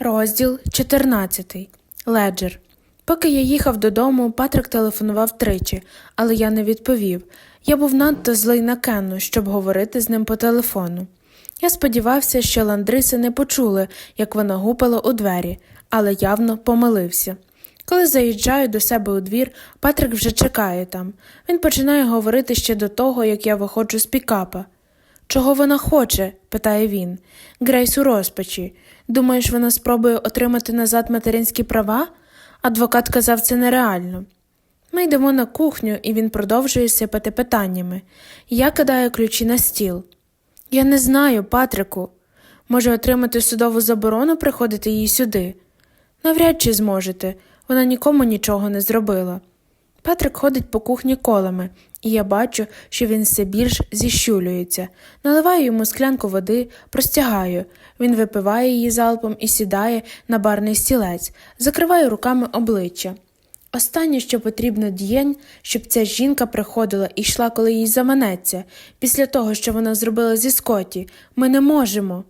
Розділ 14. Леджер. Поки я їхав додому, Патрик телефонував тричі, але я не відповів. Я був надто злий на Кенну, щоб говорити з ним по телефону. Я сподівався, що ландриси не почули, як вона гупала у двері, але явно помилився. Коли заїжджаю до себе у двір, Патрик вже чекає там. Він починає говорити ще до того, як я виходжу з пікапа. Чого вона хоче? питає він. Грейс у розпачі. Думаєш, вона спробує отримати назад материнські права? Адвокат казав, це нереально. Ми йдемо на кухню, і він продовжує сипати питаннями. Я кидаю ключі на стіл. Я не знаю, Патрику. Може, отримати судову заборону приходити їй сюди? Навряд чи зможете. Вона нікому нічого не зробила. Патрик ходить по кухні колами, і я бачу, що він все більш зіщулюється. Наливаю йому склянку води, простягаю. Він випиває її залпом і сідає на барний стілець, закриває руками обличчя. Останнє, що потрібно дієнь, щоб ця жінка приходила і йшла, коли їй заманеться. Після того, що вона зробила зі Скотті, ми не можемо.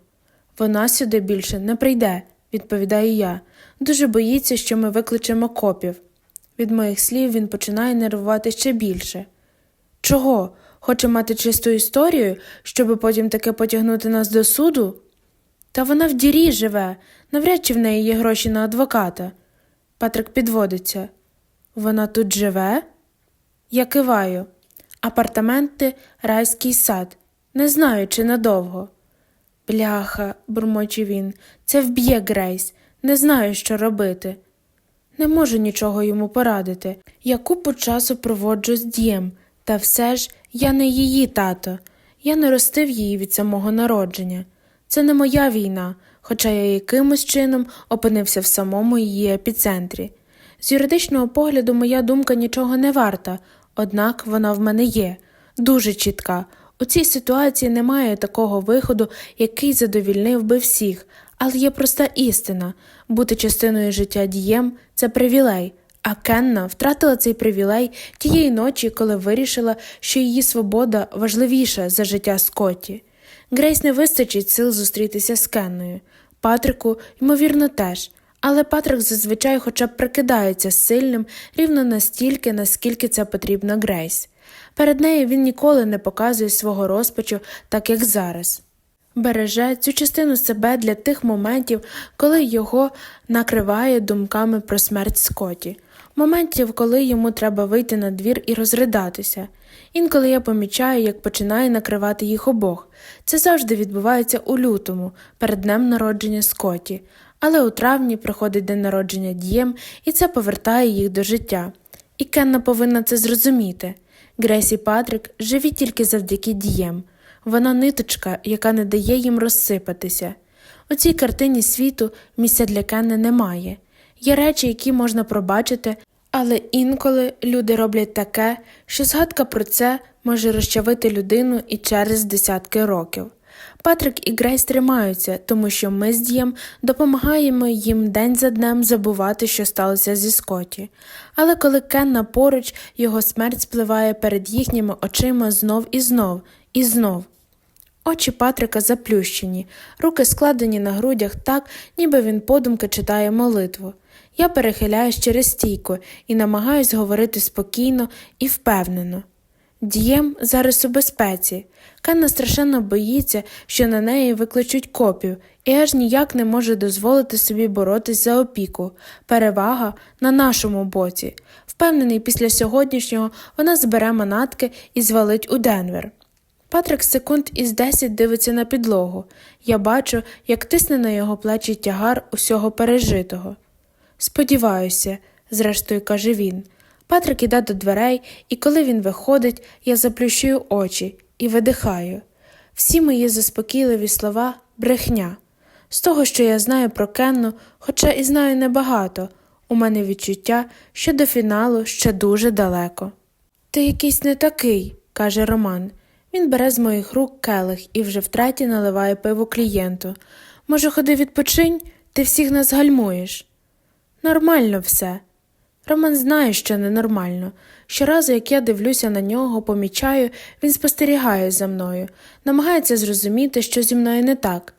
Вона сюди більше не прийде, відповідаю я. Дуже боїться, що ми викличемо копів. Від моїх слів він починає нервувати ще більше. Чого? Хоче мати чисту історію, щоби потім таки потягнути нас до суду? Та вона в дірі живе, навряд чи в неї є гроші на адвоката. Патрик підводиться. Вона тут живе? Я киваю. Апартаменти, райський сад. Не знаю, чи надовго. Бляха, бурмоче він, це вб'є Грейс. Не знаю, що робити. Не можу нічого йому порадити. Я купу часу проводжу з дієм, та все ж я не її тато. Я не ростив її від самого народження. Це не моя війна, хоча я якимось чином опинився в самому її епіцентрі. З юридичного погляду моя думка нічого не варта, однак вона в мене є, дуже чітка. У цій ситуації немає такого виходу, який задовільнив би всіх, але є проста істина бути частиною життя дієм це привілей, а Кенна втратила цей привілей тієї ночі, коли вирішила, що її свобода важливіша за життя Скотті. Грейс не вистачить сил зустрітися з Кенною. Патрику, ймовірно, теж. Але Патрик зазвичай хоча б прикидається сильним рівно настільки, наскільки це потрібно Грейс. Перед нею він ніколи не показує свого розпачу, так як зараз. Береже цю частину себе для тих моментів, коли його накриває думками про смерть Скотті, моментів, коли йому треба вийти на двір і розридатися. Інколи я помічаю, як починає накривати їх обох. Це завжди відбувається у лютому, перед днем народження Скотті, але у травні приходить день народження Дієм, і це повертає їх до життя. І Кенна повинна це зрозуміти. Грейс і Патрик живі тільки завдяки Дієм. Вона ниточка, яка не дає їм розсипатися. У цій картині світу місця для Кенни немає. Є речі, які можна пробачити, але інколи люди роблять таке, що згадка про це може розчавити людину і через десятки років. Патрик і Грейс тримаються, тому що ми з Дієм допомагаємо їм день за днем забувати, що сталося зі Скотті. Але коли Кенна поруч, його смерть спливає перед їхніми очима знов і знов, і знов. Очі Патрика заплющені, руки складені на грудях так, ніби він подумки читає молитву. Я перехиляюсь через стійку і намагаюсь говорити спокійно і впевнено. Дієм зараз у безпеці. Канна страшенно боїться, що на неї викличуть копів, і аж ніяк не може дозволити собі боротись за опіку. Перевага на нашому боці. Впевнений, після сьогоднішнього вона збере манатки і звалить у Денвер. Патрик секунд із десять дивиться на підлогу. Я бачу, як тисне на його плечі тягар усього пережитого. Сподіваюся, зрештою каже він. Патрик іде до дверей, і коли він виходить, я заплющую очі і видихаю. Всі мої заспокійливі слова брехня. З того, що я знаю про Кенну, хоча і знаю небагато, у мене відчуття, що до фіналу ще дуже далеко. Ти якийсь не такий, каже Роман. Він бере з моїх рук келих і вже втретє наливає пиво клієнту. Може, ходи відпочинь, ти всіх нас гальмуєш. Нормально все. Роман знає, що ненормально. Щоразу, як я дивлюся на нього, помічаю, він спостерігає за мною, намагається зрозуміти, що зі мною не так.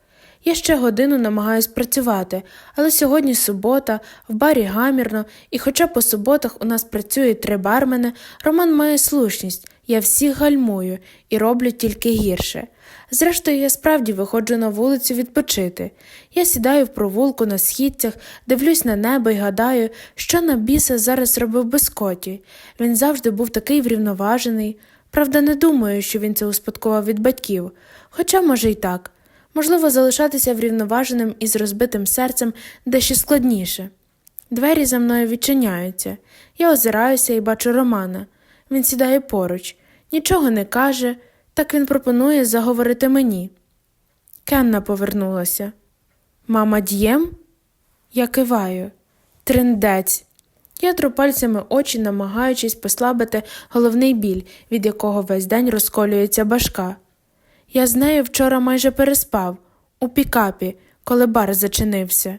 Я ще годину намагаюсь працювати, але сьогодні субота, в барі гамірно, і хоча по суботах у нас працює три бармени, Роман має слушність, я всіх гальмую і роблю тільки гірше. Зрештою, я справді виходжу на вулицю відпочити. Я сідаю в провулку на східцях, дивлюсь на небо і гадаю, що на біса зараз робив би Скотті. Він завжди був такий врівноважений. Правда, не думаю, що він це успадкував від батьків, хоча, може, й так. Можливо, залишатися врівноваженим і з розбитим серцем дещо складніше. Двері за мною відчиняються. Я озираюся і бачу Романа. Він сідає поруч, нічого не каже, так він пропонує заговорити мені. Кенна повернулася. Мама д'єм? Я киваю. Триндець. Я тру пальцями очі, намагаючись послабити головний біль, від якого весь день розколюється башка. Я з нею вчора майже переспав, у пікапі, коли бар зачинився.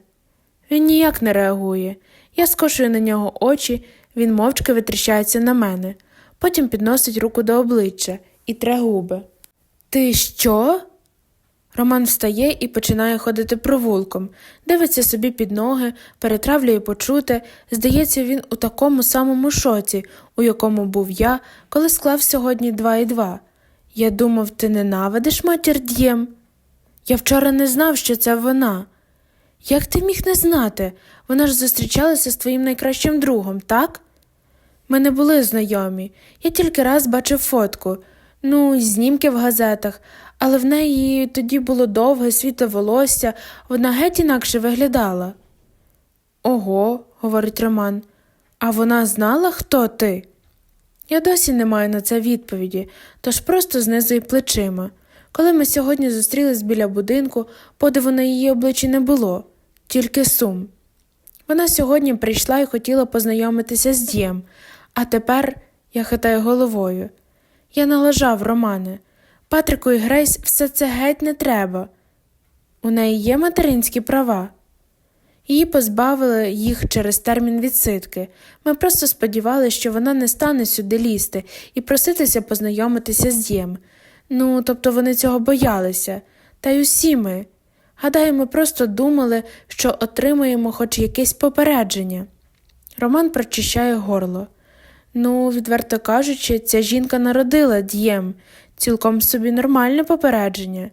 Він ніяк не реагує. Я скошую на нього очі, він мовчки витріщається на мене, потім підносить руку до обличчя і тре губи. Ти що? Роман встає і починає ходити провулком, дивиться собі під ноги, перетравлює почуте. Здається, він у такому самому шоці, у якому був я, коли склав сьогодні два і два. Я думав, ти ненавидиш матір Д'єм? Я вчора не знав, що це вона. Як ти міг не знати? Вона ж зустрічалася з твоїм найкращим другом, так? Ми не були знайомі. Я тільки раз бачив фотку, ну, знімки в газетах, але в неї тоді було довге світле волосся, вона геть інакше виглядала. Ого, говорить Роман, а вона знала, хто ти? Я досі не маю на це відповіді, тож просто знизую плечима. Коли ми сьогодні зустрілись біля будинку, подиву на її обличчі не було, тільки сум. Вона сьогодні прийшла і хотіла познайомитися з Дєм, а тепер я хитаю головою. Я налажав, Романе. Патрику і Грейс все це геть не треба. У неї є материнські права. Її позбавили їх через термін відсидки. Ми просто сподівалися, що вона не стане сюди лізти і проситися познайомитися з Єм. Ну, тобто вони цього боялися, та й усі ми. Гадаю, ми просто думали, що отримаємо хоч якесь попередження. Роман прочищає горло. Ну, відверто кажучи, ця жінка народила дієм, цілком собі нормальне попередження.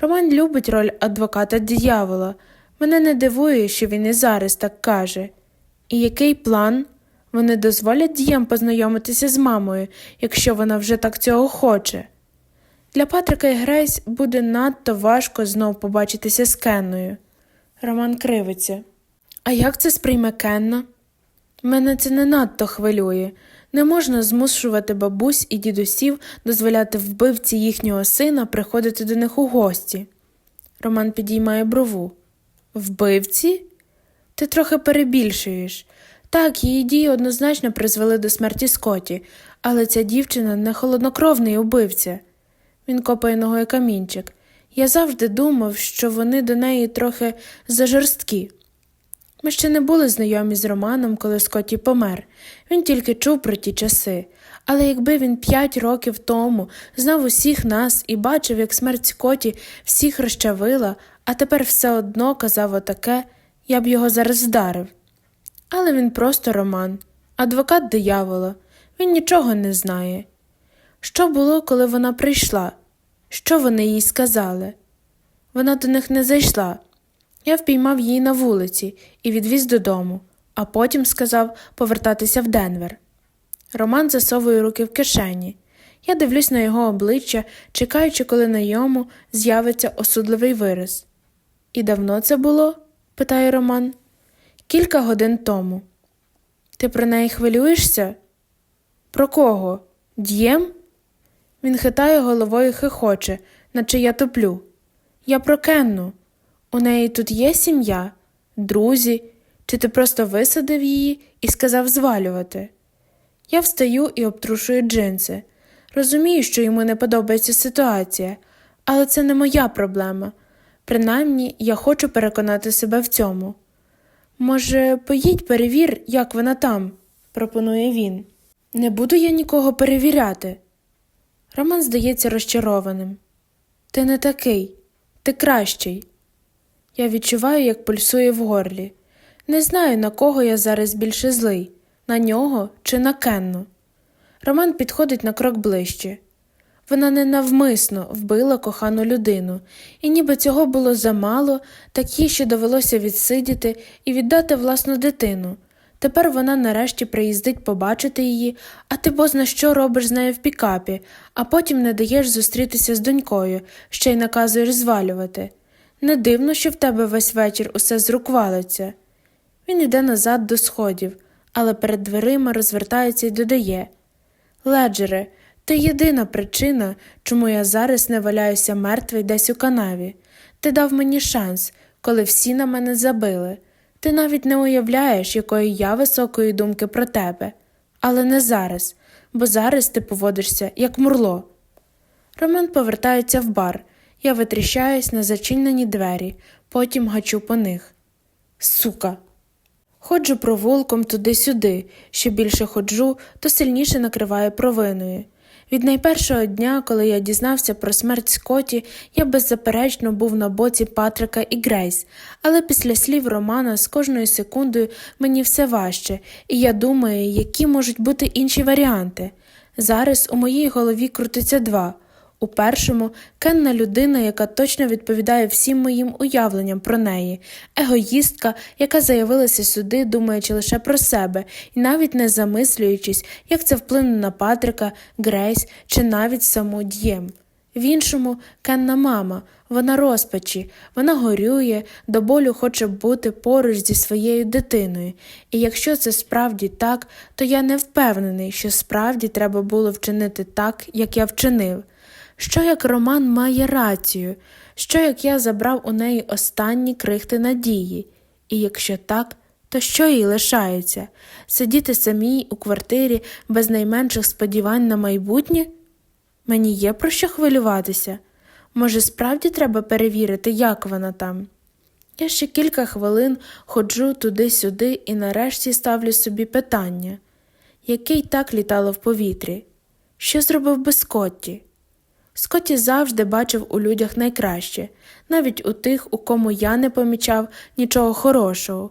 Роман любить роль адвоката диявола. Мене не дивує, що він і зараз так каже. І який план? Вони дозволять дієм познайомитися з мамою, якщо вона вже так цього хоче. Для Патрика і Грейс буде надто важко знов побачитися з Кенною. Роман кривиться. А як це сприйме Кенна? Мене це не надто хвилює. Не можна змушувати бабусь і дідусів дозволяти вбивці їхнього сина приходити до них у гості. Роман підіймає брову. Вбивці? Ти трохи перебільшуєш. Так, її дії однозначно призвели до смерті Скоті, але ця дівчина не холоднокровний убивця. Він копає ногою камінчик. Я завжди думав, що вони до неї трохи зажорсткі. Ми ще не були знайомі з Романом, коли Скотті помер. Він тільки чув про ті часи. Але якби він п'ять років тому знав усіх нас і бачив, як смерть Скотті всіх розчавила, а тепер все одно казав отаке, я б його зараз вдарив. Але він просто Роман, адвокат диявола, він нічого не знає. Що було, коли вона прийшла? Що вони їй сказали? Вона до них не зайшла. Я впіймав її на вулиці і відвіз додому, а потім сказав повертатися в Денвер. Роман засовує руки в кишені. Я дивлюсь на його обличчя, чекаючи, коли на йому з'явиться осудливий вираз. І давно це було? питає Роман. Кілька годин тому. Ти про неї хвилюєшся? Про кого? Д'єм? Він хитає головою хихоче, наче я топлю. Я про Кенну. У неї тут є сім'я, друзі, чи ти просто висадив її і сказав звалювати? Я встаю і обтрушую джинси. Розумію, що йому не подобається ситуація, але це не моя проблема. Принаймні, я хочу переконати себе в цьому. Може, поїдь перевір, як вона там, пропонує він. Не буду я нікого перевіряти. Роман здається розчарованим. Ти не такий, ти кращий. Я відчуваю, як пульсує в горлі. Не знаю, на кого я зараз більше злий на нього чи на Кенну. Роман підходить на крок ближче. Вона ненавмисно вбила кохану людину, і ніби цього було замало, так їй ще довелося відсидіти і віддати власну дитину. Тепер вона нарешті приїздить побачити її, а ти бозна що робиш з нею в пікапі, а потім не даєш зустрітися з донькою, ще й наказуєш звалювати. Не дивно, що в тебе весь вечір усе з рук валиться. Він йде назад до сходів, але перед дверима розвертається і додає Леджере, ти єдина причина, чому я зараз не валяюся мертвий десь у канаві. Ти дав мені шанс, коли всі на мене забили. Ти навіть не уявляєш, якої я високої думки про тебе. Але не зараз, бо зараз ти поводишся як мурло. Роман повертається в бар. Я витріщаюсь на зачинені двері, потім гачу по них. Сука. Ходжу провулком туди-сюди, що більше ходжу, то сильніше накриває провиною. Від найпершого дня, коли я дізнався про смерть Скотті, я беззаперечно був на боці Патрика і Грейс, але після слів Романа з кожною секундою мені все важче, і я думаю, які можуть бути інші варіанти. Зараз у моїй голові крутиться два. У першому Кенна людина, яка точно відповідає всім моїм уявленням про неї, егоїстка, яка заявилася сюди, думаючи лише про себе і навіть не замислюючись, як це вплине на Патрика, Грейс чи навіть саму Д'єм. В іншому Кенна мама, вона розпачі, вона горює, до болю хоче бути поруч зі своєю дитиною. І якщо це справді так, то я не впевнений, що справді треба було вчинити так, як я вчинив. Що як Роман має рацію, що як я забрав у неї останні крихти надії, і якщо так, то що їй лишається сидіти самій у квартирі без найменших сподівань на майбутнє? Мені є про що хвилюватися. Може, справді треба перевірити, як вона там. Я ще кілька хвилин ходжу туди-сюди і нарешті ставлю собі питання який так літало в повітрі? Що зробив би Скотті? Скотті завжди бачив у людях найкраще, навіть у тих, у кому я не помічав нічого хорошого.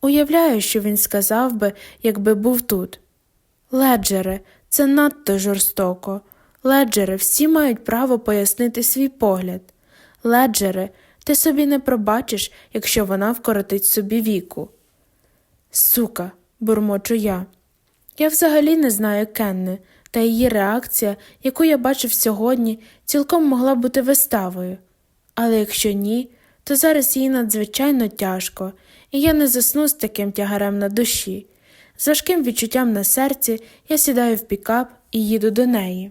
Уявляю, що він сказав би, якби був тут. Леджере, це надто жорстоко. Леджере, всі мають право пояснити свій погляд. Леджере, ти собі не пробачиш, якщо вона вкоротить собі віку. Сука, бурмочу я. Я взагалі не знаю Кенни, та її реакція, яку я бачив сьогодні, цілком могла бути виставою. Але якщо ні, то зараз їй надзвичайно тяжко, і я не засну з таким тягарем на душі. З важким відчуттям на серці я сідаю в пікап і їду до неї.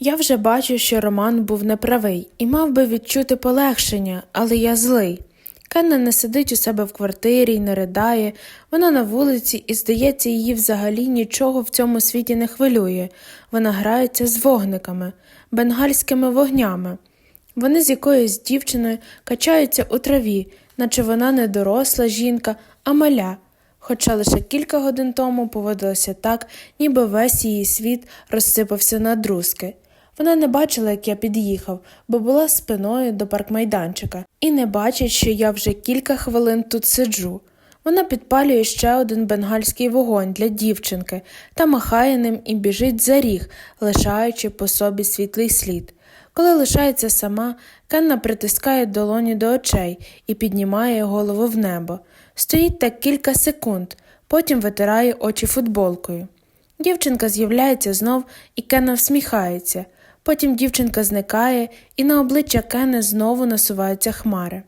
Я вже бачу, що Роман був неправий і мав би відчути полегшення, але я злий. Кенна не сидить у себе в квартирі і не ридає, вона на вулиці, і, здається, її взагалі нічого в цьому світі не хвилює. Вона грається з вогниками, бенгальськими вогнями. Вони з якоюсь дівчиною качаються у траві, наче вона не доросла жінка, а маля. Хоча лише кілька годин тому поводилася так, ніби весь її світ розсипався на друзки. Вона не бачила, як я під'їхав, бо була спиною до паркмайданчика, і не бачить, що я вже кілька хвилин тут сиджу. Вона підпалює ще один бенгальський вогонь для дівчинки та махає ним і біжить за ріг, лишаючи по собі світлий слід. Коли лишається сама, Кенна притискає долоні до очей і піднімає голову в небо. Стоїть так кілька секунд, потім витирає очі футболкою. Дівчинка з'являється знов, і Кенна всміхається. Потім дівчинка зникає, і на обличчя Кени знову насуваються хмари.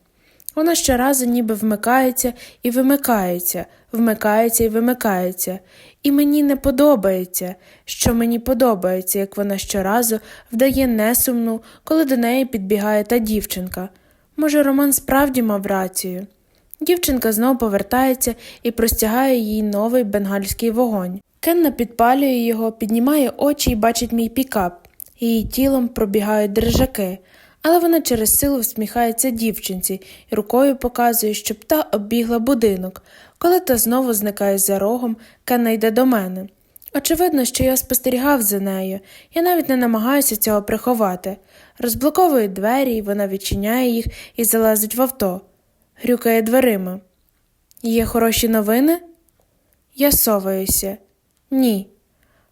Вона щоразу ніби вмикається і вимикається, вмикається і вимикається, і мені не подобається, що мені подобається, як вона щоразу вдає несумну, коли до неї підбігає та дівчинка. Може, Роман справді мав рацію. Дівчинка знову повертається і простягає їй новий бенгальський вогонь. Кенна підпалює його, піднімає очі і бачить мій пікап. Її тілом пробігають дрижаки, але вона через силу всміхається дівчинці і рукою показує, щоб та оббігла будинок. Коли та знову зникає за рогом, Кенна йде до мене. Очевидно, що я спостерігав за нею, я навіть не намагаюся цього приховати. Розблоковує двері, і вона відчиняє їх і залазить в авто. грюкає дверима. Є хороші новини? Я соваюся. Ні.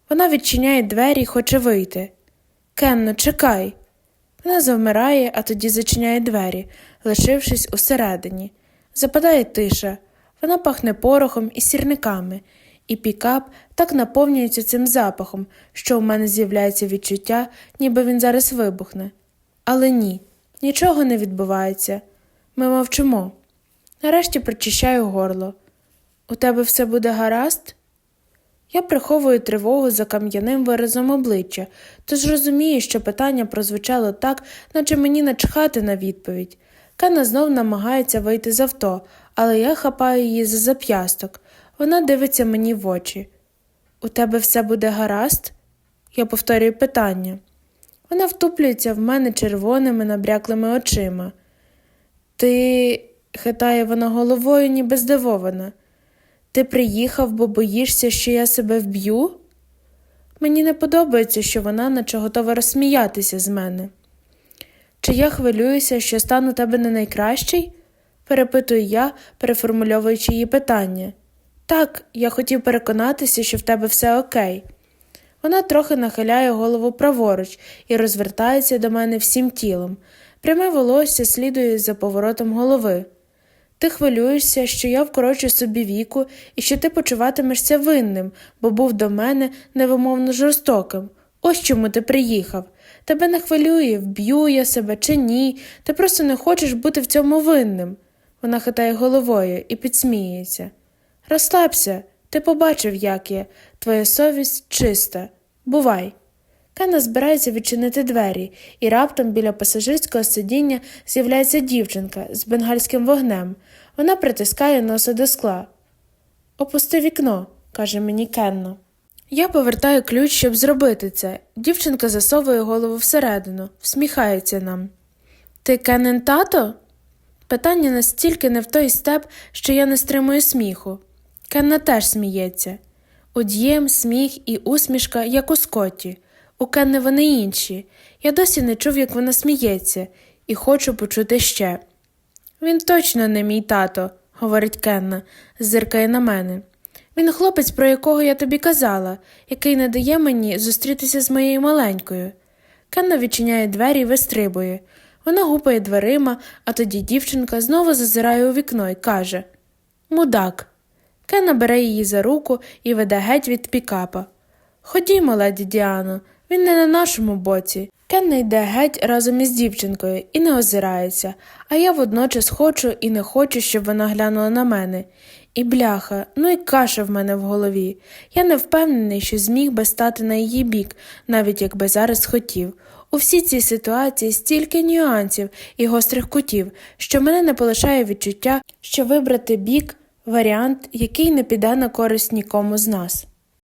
Вона відчиняє двері і хоче вийти. Кенно, чекай. Вона завмирає, а тоді зачиняє двері, лишившись усередині. Западає тиша. Вона пахне порохом і сірниками, і пікап так наповнюється цим запахом, що у мене з'являється відчуття, ніби він зараз вибухне. Але ні, нічого не відбувається. Ми мовчимо. Нарешті прочищаю горло. У тебе все буде гаразд? Я приховую тривогу за кам'яним виразом обличчя, тож розумію, що питання прозвучало так, наче мені начхати на відповідь. Кена знов намагається вийти з авто, але я хапаю її за зап'ясток. Вона дивиться мені в очі. У тебе все буде гаразд? Я повторюю питання. Вона втуплюється в мене червоними набряклими очима. Ти, хитає вона головою, ніби здивована. Ти приїхав, бо боїшся, що я себе вб'ю? Мені не подобається, що вона наче готова розсміятися з мене. Чи я хвилююся, що стану тебе не найкращий? перепитую я, переформульовуючи її питання. Так, я хотів переконатися, що в тебе все окей. Вона трохи нахиляє голову праворуч і розвертається до мене всім тілом. Пряме волосся слідує за поворотом голови. Ти хвилюєшся, що я вкорочу собі віку і що ти почуватимешся винним, бо був до мене невимовно жорстоким. Ось чому ти приїхав. Тебе не хвилює, вб'ю я себе чи ні, ти просто не хочеш бути в цьому винним. Вона хитає головою і підсміюється. Розслабся, ти побачив, як я. Твоя совість чиста. Бувай. Кена збирається відчинити двері, і раптом біля пасажирського сидіння з'являється дівчинка з бенгальським вогнем. Вона притискає носа до скла. Опусти вікно, каже мені Кенно. Я повертаю ключ, щоб зробити це. Дівчинка засовує голову всередину, всміхається нам. Ти Кеннен тато? Питання настільки не в той степ, що я не стримую сміху. Кенна теж сміється. У сміх і усмішка, як у Скотті. У Кенни вони інші. Я досі не чув, як вона сміється, і хочу почути ще. Він точно не мій тато, говорить Кенна, зиркає на мене. Він хлопець, про якого я тобі казала, який не дає мені зустрітися з моєю маленькою. Кенна відчиняє двері і вистрибує. Вона гупає дверима, а тоді дівчинка знову зазирає у вікно і каже Мудак. Кенна бере її за руку і веде геть від пікапа. Ходімо, леді Діано, він не на нашому боці. Кенна йде геть разом із дівчинкою і не озирається, а я водночас хочу і не хочу, щоб вона глянула на мене. І бляха, ну і каша в мене в голові. Я не впевнений, що зміг би стати на її бік, навіть якби зараз хотів. У всій цій ситуації стільки нюансів і гострих кутів, що мене не полишає відчуття, що вибрати бік варіант, який не піде на користь нікому з нас.